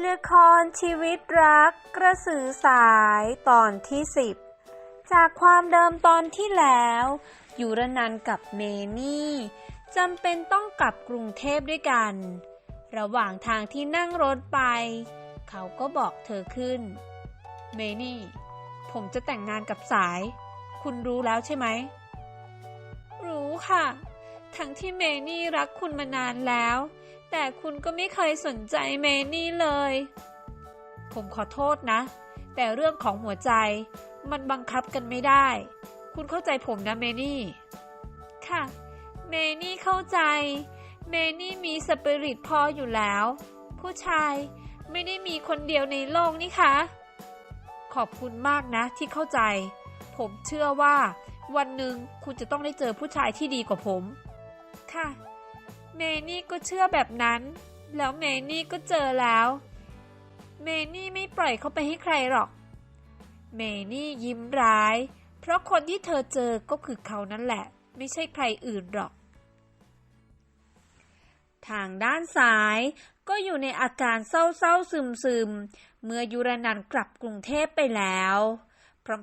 ละครชีวิตรักกระสือสายตอนที่สิบจากความเดิมตอนที่แล้วยูรนันกับเมนี่จำเป็นต้องกลับกรุงเทพด้วยกัน ระหว่างทางที่นั่งรถไป เขาก็บอกเธอขึ้น เมนี่ ผมจะแต่งงานกับสาย คุณรู้แล้วใช่ไหม รู้ค่ะ ทั้งที่เมนี่รักคุณมานานแล้ว แต่คุณก็ไม่เคยสนใจเมนี่เลย ผมขอโทษนะ แต่เรื่องของหัวใจ มันบังคับกันไม่ได้ คุณเข้าใจผมนะเมนี่ ค่ะ เมนี่เข้าใจ เมนี่มีสปิริตพออยู่แล้ว ผู้ชายไม่ได้มีคนเดียวในโลกนี่คะ ขอบคุณมากนะที่เข้าใจ ผมเชื่อว่า วันหนึ่งคุณจะต้องได้เจอผู้ชายที่ดีกว่าผม ค่ะ เมนี่ก็เชื่อแบบนั้น แล้วเมนี่ก็เจอแล้ว เมนี่ไม่ปล่อยเขาไปให้ใครหรอก เมนี่ยิ้มร้าย เพราะคนที่เธอเจอก็คือเขานั่นแหละ ไม่ใช่ใครอื่นหรอก ทางด้านซ้ายก็อยู่ในอาการเศร้าๆซึมๆ เมื่อยุรนันกลับกรุงเทพไปแล้ว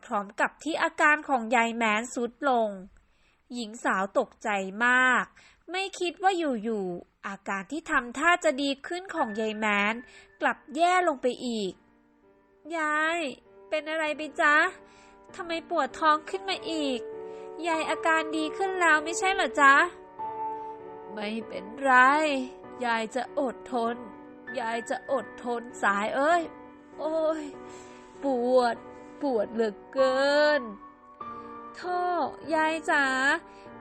พร้อมๆกับที่อาการของยายแมนสุดลง หญิงสาวตกใจมาก ไม่คิดว่าอยู่ๆอาการที่ทำท่าจะดีขึ้นของยายแมนกลับแย่ลงไปอีก ยาย เป็นอะไรไปจ๊ะทำไมปวดท้องขึ้นมาอีก ยายอาการดีขึ้นแล้วไม่ใช่เหรอจ๊ะ ไม่เป็นไร ยายจะอดทน ยายจะอดทนสายเอ้ย โอ้ย ปวด ปวดเหลือเกินโท่ยายจ๋า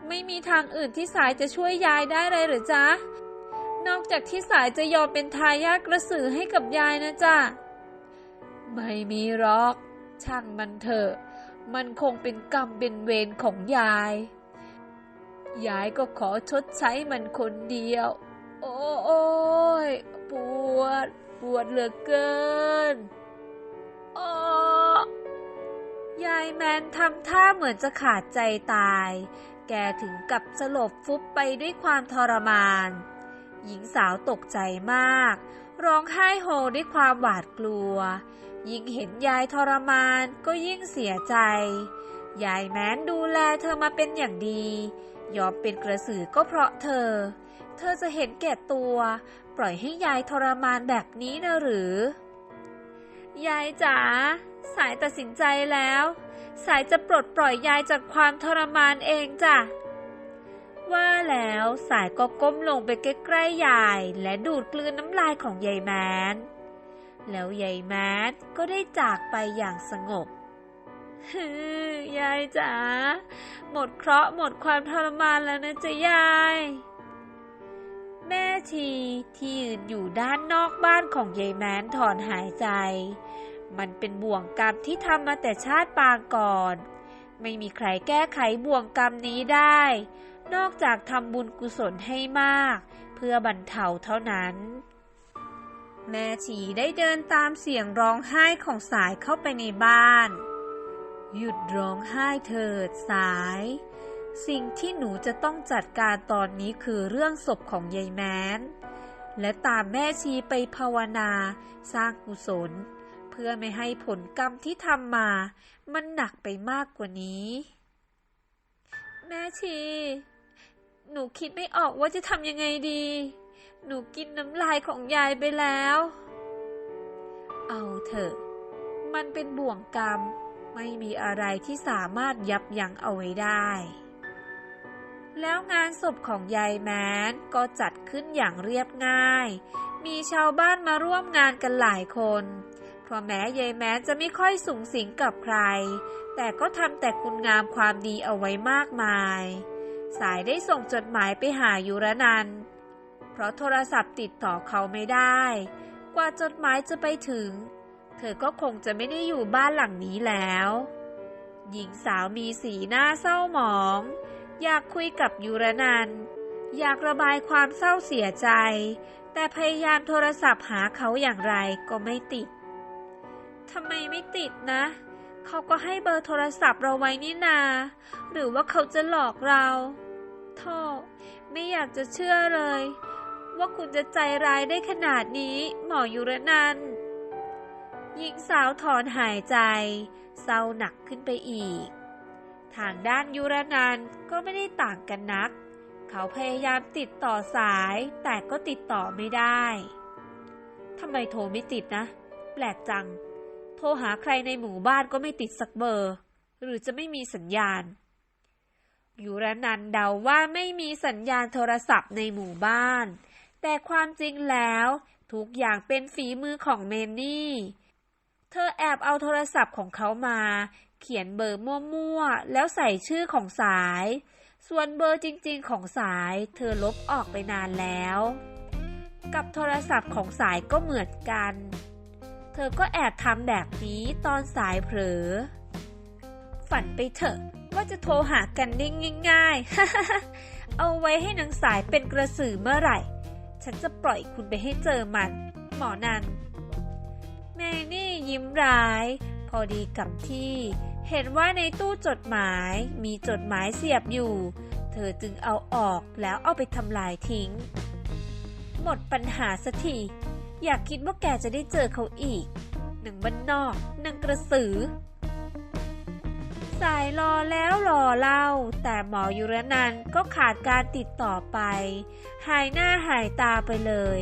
ไม่มีทางอื่นที่สายจะช่วยยายได้เลยหรือจ๊ะ นอกจากที่สายจะยอมเป็นทายาทกระสือให้กับยายนะจ๊ะ ไม่มีหรอก ช่างมันเถอะ มันคงเป็นกรรมเป็นเวรของยาย ยายก็ขอชดใช้มันคนเดียว โอ้ยปวด ปวดเหลือเกินอ้อยายแมนทำท่าเหมือนจะขาดใจตาย แกถึงกับสลบฟุบไปด้วยความทรมาน หญิงสาวตกใจมาก ร้องไห้โฮด้วยความหวาดกลัว ยิ่งเห็นยายทรมานก็ยิ่งเสียใจ ยายแม้นดูแลเธอมาเป็นอย่างดี ยอมเป็นกระสือก็เพราะเธอ เธอจะเห็นแก่ตัว ปล่อยให้ยายทรมานแบบนี้นะหรือ ยายจ๋าสายตัดสินใจแล้ว สายจะปลดปล่อยยายจากความทรมานเองจ้ะ ว่าแล้วสายก็ก้มลงไปใกล้ๆยาย และดูดกลืนน้ำลายของยายแมนแล้วยายแมนก็ได้จากไปอย่างสงบฮือยายจ๋าหมดเคราะห์หมดความทรมานแล้วนะจ๊ะยาย แม่ชีที่ยืนอยู่ด้านนอกบ้านของยายแมนถอนหายใจ มันเป็นบ่วงกรรมที่ทำมาแต่ชาติปางก่อน ไม่มีใครแก้ไขบ่วงกรรมนี้ได้ นอกจากทำบุญกุศลให้มาก เพื่อบรรเทาเท่านั้น แม่ชีได้เดินตามเสียงร้องไห้ของสายเข้าไปในบ้าน หยุดร้องไห้เถิดสาย สิ่งที่หนูจะต้องจัดการตอนนี้คือเรื่องศพของยายแมนและตามแม่ชีไปภาวนา สร้างกุศล พื่อไม่ให้ผลกรรมที่ทำมา มันหนักไปมากกว่านี้ แม่ชี หนูคิดไม่ออกว่าจะทำยังไงดี หนูกินน้ำลายของยายไปแล้ว เอาเถอะ มันเป็นบ่วงกรรม ไม่มีอะไรที่สามารถยับยั้งเอาไว้ได้ แล้วงานศพของยายแมนก็จัดขึ้นอย่างเรียบง่ายมีชาวบ้านมาร่วมงานกันหลายคน เพราะแม้ยายแมนจะไม่ค่อยสูงสิงกับใคร แต่ก็ทำแต่คุณงามความดีเอาไว้มากมาย สายได้ส่งจดหมายไปหายุรนัน เพราะโทรศัพท์ติดต่อเขาไม่ได้ กว่าจดหมายจะไปถึง เธอก็คงจะไม่ได้อยู่บ้านหลังนี้แล้ว หญิงสาวมีสีหน้าเศร้าหมอง อยากคุยกับยุรนัน อยากระบายความเศร้าเสียใจ แต่พยายามโทรศัพท์หาเขาอย่างไรก็ไม่ติด ทำไมไม่ติดนะ เขาก็ให้เบอร์โทรศัพท์เราไว้นี่นา หรือว่าเขาจะหลอกเราโธ่ไม่อยากจะเชื่อเลย ว่าคุณจะใจร้ายได้ขนาดนี้ หมอยุรนันหญิงสาวถอนหายใจ เศร้าหนักขึ้นไปอีก ทางด้านยุรนันก็ไม่ได้ต่างกันนัก เขาพยายามติดต่อสาย แต่ก็ติดต่อไม่ได้ทำไมโทรไม่ติดนะ แปลกจัง โทรหาใครในหมู่บ้านก็ไม่ติดสักเบอร์ หรือจะไม่มีสัญญาณยุรนันเดาว่าไม่มีสัญญาณโทรศัพท์ในหมู่บ้าน แต่ความจริงแล้วทุกอย่างเป็นฝีมือของเมนนี่ เธอแอบเอาโทรศัพท์ของเขามา เขียนเบอร์มั่วๆ แล้วใส่ชื่อของสาย ส่วนเบอร์จริงๆของสาย เธอลบออกไปนานแล้ว กับโทรศัพท์ของสายก็เหมือนกัน ธอก็แอบทำแบบนี้ตอนสายเผลอ ฝันไปเถอะว่าจะโทรหากันได้ง่ายๆ เอาไว้ให้นางสายเป็นกระสือเมื่อไหร่ ฉันจะปล่อยคุณไปให้เจอมัน หมอนัน แมนี่ยิ้มร้าย พอดีกับที่ เห็นว่าในตู้จดหมายมีจดหมายเสียบอยู่ เธอจึงเอาออกแล้วเอาไปทำลายทิ้ง หมดปัญหาสักที อยากคิดว่าแกจะได้เจอเขาอีก หนึ่งบ้านนอกหนึ่งกระสือ สายรอแล้วรอเล่า แต่หมอยุรนันก็ขาดการติดต่อไป หายหน้าหายตาไปเลย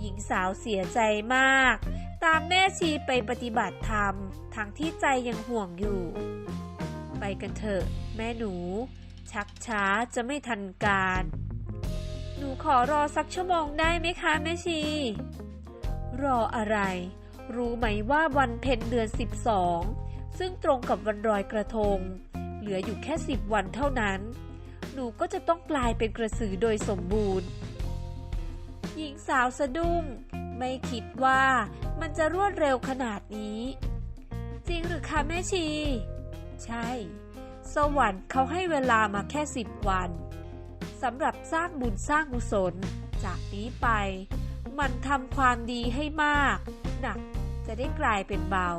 หญิงสาวเสียใจมาก ตามแม่ชีไปปฏิบัติธรรม ทั้งที่ใจยังห่วงอยู่ ไปกันเถอะ แม่หนู ชักช้าจะไม่ทันการหนูขอรอสักชั่วโมงได้ไหมคะแม่ชี รออะไร รู้ไหมว่าวันเพ็ญเดือน 12 ซึ่งตรงกับวันรอยกระทง เหลืออยู่แค่สิบวันเท่านั้น หนูก็จะต้องกลายเป็นกระสือโดยสมบูรณ์ หญิงสาวสะดุ้ง ไม่คิดว่ามันจะรวดเร็วขนาดนี้ จริงหรือคะแม่ชี ใช่ สวรรค์เขาให้เวลามาแค่สิบวันสำหรับสร้างบุญสร้างกุศล จากนี้ไป มันทำความดีให้มาก หนักจะได้กลายเป็นเบา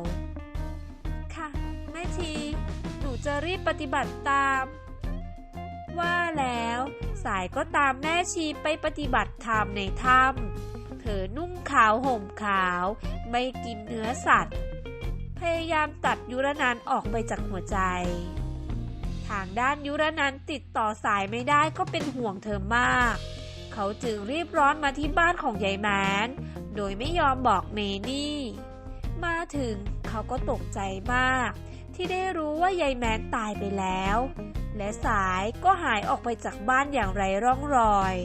ค่ะ แม่ชีหนูจะรีบปฏิบัติตาม ว่าแล้วสายก็ตามแม่ชีไปปฏิบัติธรรมในถ้ำเธอนุ่งขาวห่มขาว ไม่กินเนื้อสัตว์ พยายามตัดยุรนันออกไปจากหัวใจ ทางด้านยุรนันติดต่อสายไม่ได้ก็เป็นห่วงเธอมาก เขาจึงรีบร้อนมาที่บ้านของยายแมน โดยไม่ยอมบอกเมนี่ มาถึงเขาก็ตกใจมาก ที่ได้รู้ว่ายายแมนตายไปแล้ว และสายก็หายออกไปจากบ้านอย่างไรร่องรอย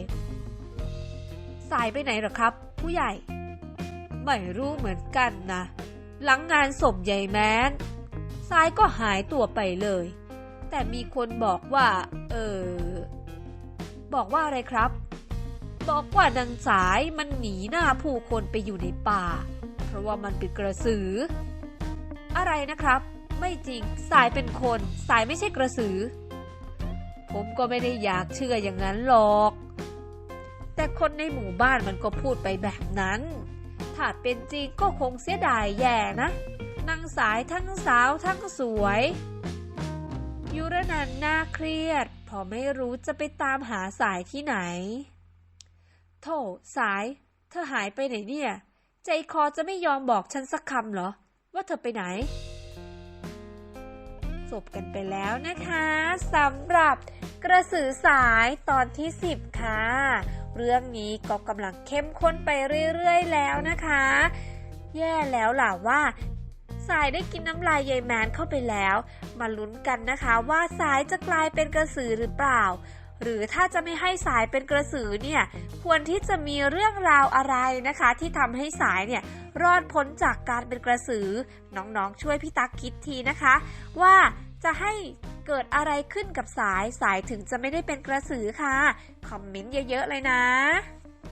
สายไปไหนหรอครับ ผู้ใหญ่ ไม่รู้เหมือนกันนะ หลังงานศพยายแมนสายก็หายตัวไปเลย แต่มีคนบอกว่า เออบอกว่าอะไรครับ บอกว่านางสายมันหนีหน้าผู้คนไปอยู่ในป่า เพราะว่ามันเป็นกระสือ อะไรนะครับ ไม่จริงสายเป็นคน สายไม่ใช่กระสือ ผมก็ไม่ได้อยากเชื่ออย่างนั้นหรอก แต่คนในหมู่บ้านมันก็พูดไปแบบนั้น ถ้าเป็นจริงก็คงเสียดายแย่นะนางสายทั้งสาวทั้งสวย ยุรนันน่าเครียดเพราะไม่รู้จะไปตามหาสายที่ไหน โธ่สาย เธอหายไปไหนเนี่ย ใจคอจะไม่ยอมบอกฉันสักคำเหรอ ว่าเธอไปไหนจบกันไปแล้วนะคะสำหรับกระสือสายตอนที่ 10 ค่ะ เรื่องนี้ก็กำลังเข้มข้นไปเรื่อยๆแล้วนะคะ แย่แล้วล่ะว่า สายได้กินน้ำลายยายแมนเข้าไปแล้ว มาลุ้นกันนะคะว่าสายจะกลายเป็นกระสือหรือเปล่า หรือถ้าจะไม่ให้สายเป็นกระสือเนี่ยควรที่จะมีเรื่องราวอะไรนะคะ ที่ทำให้สายเนี่ยรอดพ้นจากการเป็นกระสือ น้องๆ ช่วยพี่ตักคิดทีนะคะ ว่าจะให้เกิดอะไรขึ้นกับสายสายถึงจะไม่ได้เป็นกระสือค่ะ คอมเมนต์เยอะๆเลยนะ